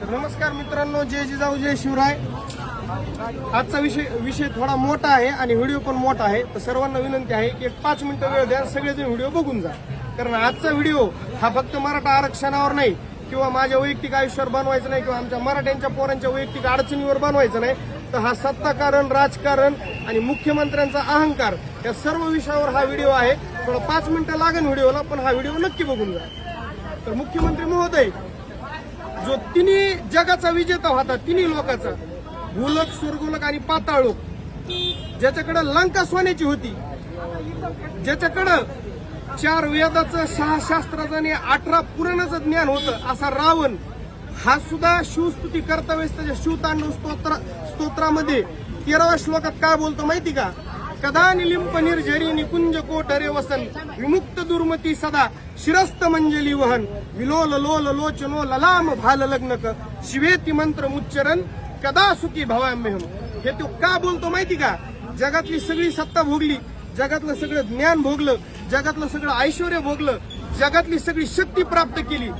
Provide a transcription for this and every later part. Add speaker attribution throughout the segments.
Speaker 1: तर नमस्कार मित्रांनो जय जिजाऊ जय शिवराय. आजचा विषय विषय थोडा मोठा आहे आणि व्हिडिओ पण मोठा आहे. तर सर्वांना विनंती आहे की एक पाच मिनिटं वेळ द्या सगळेजण व्हिडिओ बघून जा. कारण आजचा व्हिडिओ हा फक्त मराठा आरक्षणावर नाही किंवा माझ्या वैयक्तिक आयुष्यावर बनवायचं नाही किंवा आमच्या मराठ्यांच्या पोरांच्या वैयक्तिक अडचणीवर बनवायचं नाही. तर हा सत्ताकारण राजकारण आणि मुख्यमंत्र्यांचा अहंकार या सर्व विषयावर हा व्हिडिओ आहे. थोडं पाच मिनिटं लागेल व्हिडिओला पण हा व्हिडिओ नक्की बघून जा. तर मुख्यमंत्री महोदय जो तिन्ही जगाचा विजेता होता तिन्ही लोकाचा. भूलोक स्वर्गोलोक आणि पाताळलोक. ज्याच्याकडं लंका सोन्याची होती ज्याच्याकडं चार वेदाचं सहा शास्त्राचं आणि अठरा पुराणाचं ज्ञान होतं असा रावण हा सुद्धा शिवस्तुती करतावेळेस त्याच्या शिवतांडव स्तोत्र स्तोत्रामध्ये. तेराव्या श्लोकात काय बोलतो माहिती का? कदा निलिंप निर्झरी निकुंज कोटरे वसन विमुक्त दुर्मती सदा शिरस्त मंजली वहन विलोल लोल लोचनो ललाम भाल लग्नक शिवेती मंत्र मुच्चरण कदा सुखी भवाम्यहम। हे तो का बोलतो माहिती का? जगातली सगळी सत्ता भोगली जगातलं सगळं ज्ञान भोगलं जगातलं सगळं ऐश्वर भोगलं जगातली सगळी शक्ती प्राप्त केली.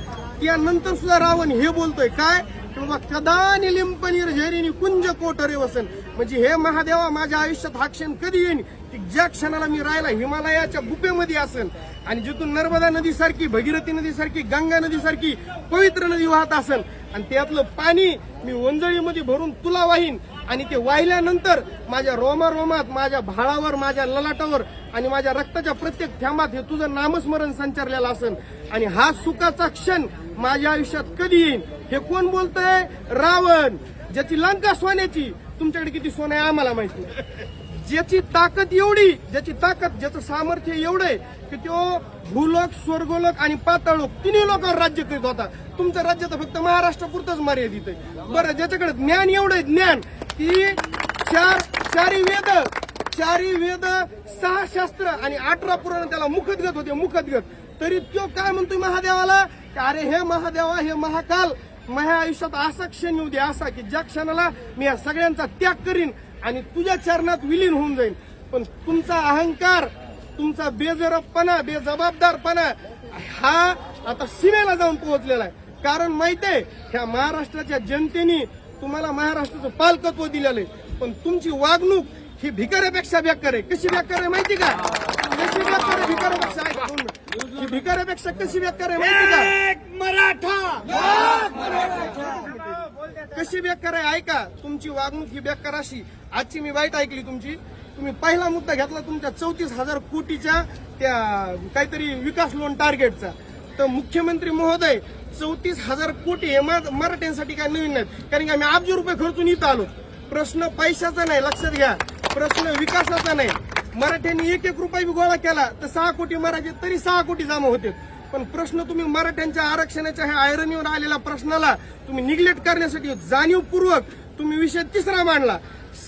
Speaker 1: त्यानंतर सुद्धा रावण हे बोलतोय काय? की बाबा कदा निलिंप निर्झरी कुंज कोटरे वसन म्हणजे हे महादेवा माझ्या आयुष्यात हा क्षण कधी येईन? की ज्या क्षणाला मी राहिला हिमालयाच्या गुफेमध्ये असेल आणि जिथून नर्मदा नदी सारखी भगीरथी नदी सारखी गंगा नदी सारखी पवित्र नदी वाहत असेल आणि त्यातलं पाणी मी वंजळीमध्ये भरून तुला वाहीन आणि ते वाहिल्यानंतर माझ्या रोमा रोमात माझ्या भाळावर माझ्या ललाटावर आणि माझ्या रक्ताच्या प्रत्येक थेंबात हे तुझं नामस्मरण संचारलेलं असेल आणि हा सुखाचा क्षण माझ्या आयुष्यात कधी येईल हे कोण बोलतंय? रावण. ज्याची लंका सोन्याची तुमच्याकडे किती सोनं आहे आम्हाला माहिती नाही. ज्याची ताकद एवढी ज्याची ताकद ज्याचं सामर्थ्य एवढं आहे की तो भूलोक स्वर्गोलोक आणि पाताळोक तिन्ही लोकांवर राज्य करीत होता. तुमचं राज्य तर फक्त महाराष्ट्रापुरतच मर्यादित आहे. बरं ज्याच्याकडे ज्ञान एवढं आहे ज्ञान की चार चारी वेद चारी वेद सहा शास्त्र आणि अठरा पुराण त्याला मुखदगत होते मुखदगत तरी तो काय म्हणतोय महादेवाला? की अरे हे महादेवा हे महाकाल माझ्या आयुष्यात असा क्षण येऊ दे असा की ज्या क्षणाला मी या सगळ्यांचा त्याग करीन आणि तुझ्या चरणात विलीन होऊन जाईन. पण तुमचा अहंकार तुमचा बेजरबपणा बेजबाबदारपणा हा आता सीमेला जाऊन पोहोचलेला आहे. कारण माहितीये ह्या महाराष्ट्राच्या जनतेने तुम्हाला महाराष्ट्राचं पालकत्व दिलेलं आहे. पण तुमची वागणूक ही भिकाऱ्यापेक्षा बेकार आहे. कशी बेकार आहे माहिती का? कशी बेकार आहे भिकाऱ्यापेक्षा? ही भिकाऱ्यापेक्षा कशी बेकार आहे माहिती का? मराठा! कशी बेकार आहे? ऐका तुमची वागणूक ही बेकार अशी. आजची मी वाईट ऐकली तुमची. तुम्ही पहिला मुद्दा घेतला तुमच्या चौतीस हजार कोटीच्या त्या काहीतरी विकास लोन टार्गेटचा तर मुख्यमंत्री महोदय चौतीस हजार कोटी हे मराठ्यांसाठी काय नवीन नाहीत. कारण की आम्ही अब्ज रुपये खर्चून इथं आलो. प्रश्न पैशाचा नाही लक्षात घ्या. प्रश्न विकासाचा नाही. मराठ्यांनी एक एक रुपये बी गोळा केला तर सहा कोटी मराठी तरी सहा कोटी जमा होते. पण प्रश्न तुम्ही मराठ्यांच्या आरक्षणाच्या ह्या आयरनीवर आलेल्या प्रश्नाला तुम्ही निग्लेक्ट करण्यासाठी जाणीवपूर्वक तुम्ही विषय तिसरा मांडला.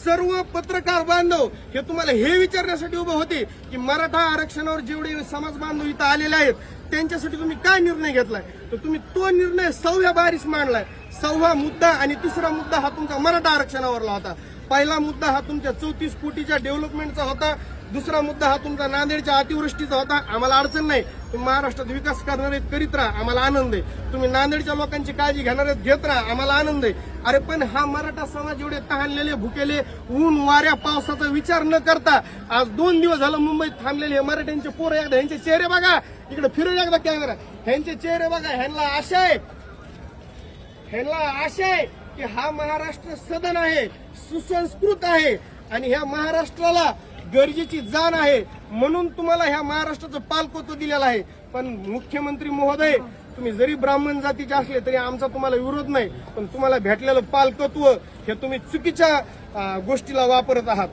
Speaker 1: सर्व पत्रकार बांधव हे तुम्हाला हे विचारण्यासाठी उभे होते की मराठा आरक्षणावर जेवढे समाज बांधव इथं आलेले आहेत त्यांच्यासाठी तुम्ही काय निर्णय घेतलाय? तर तुम्ही तो निर्णय सहाव्या बारीस मांडलाय. सहावा मुद्दा आणि तिसरा मुद्दा हा तुमचा मराठा आरक्षणावरला होता. पहिला मुद्दा हा तुमच्या चौतीस कोटीच्या डेव्हलपमेंटचा होता. दुसरा मुद्दा हा तुमचा नांदेडच्या अतिवृष्टीचा होता. आम्हाला अडचण नाही. तुम्ही महाराष्ट्रात विकास करणारे करीत राहा. आम्हाला आनंद आहे. तुम्ही नांदेडच्या लोकांची काळजी घेणार आहेत घेत राहा. आम्हाला आनंद आहे. अरे पण हा मराठा समाज एवढे तहानलेले भुकेले ऊन वाऱ्या पावसाचा विचार न करता आज दोन दिवस झालं मुंबईत थांबलेले हे मराठ्यांचे पोरं एकदा ह्यांचे चेहरे बघा. इकडे फिरून एकदा कॅमेरा ह्यांचे चेहरे बघा. ह्यांना आशा आहे. ह्यांना आशा आहे की हा महाराष्ट्र सदन आहे सुसंस्कृत आहे. आणि ह्या महाराष्ट्राला गरजेची जाण आहे म्हणून तुम्हाला ह्या महाराष्ट्राचं पालकत्व दिलेलं आहे. पण मुख्यमंत्री महोदय तुम्ही जरी ब्राह्मण जातीचे असले तरी आमचा तुम्हाला विरोध नाही पण तुम्हाला भेटलेलं पालकत्व हे तुम्ही चुकीच्या गोष्टीला वापरत आहात.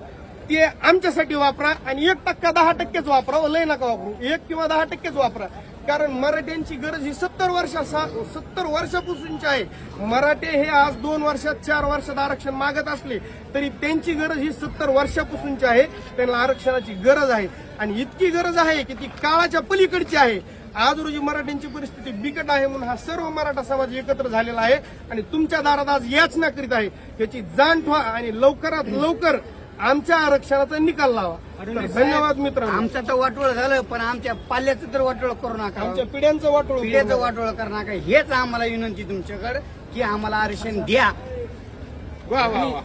Speaker 1: ते आमच्यासाठी वापरा आणि एक टक्का दहा टक्केच वापरा लय नका वापरू. एक किंवा दहा टक्केच वापरा. कारण मराठ्यांची गरज ही सत्तर वर्षा सत्तर वर्षापासूनची आहे. मराठे हे आज दोन वर्षात चार वर्षात आरक्षण मागत असले तरी त्यांची गरज ही सत्तर वर्षापासूनची आहे. त्यांना आरक्षणाची गरज आहे. आणि इतकी गरज आहे की ती काळाच्या पलीकडची आहे. आज रोजी मराठ्यांची परिस्थिती बिकट आहे म्हणून हा सर्व मराठा समाज एकत्र झालेला आहे. आणि तुमच्या दारात आज याचना करीत आहे. याची जाण ठेवा आणि लवकरात लवकर आमच्या आरक्षणाचा निकाल लावा. धन्यवाद मित्र
Speaker 2: आमचं तर वाटोळ झालं पण आमच्या पाल्याचं तर वाटोळ करू नका.
Speaker 1: आमच्या पिढ्यांचं वाटोळ
Speaker 2: पिढ्याचं वाटोळ करू नका. हेच आम्हाला विनंती तुमच्याकडे की आम्हाला आरक्षण द्या.
Speaker 1: वा वा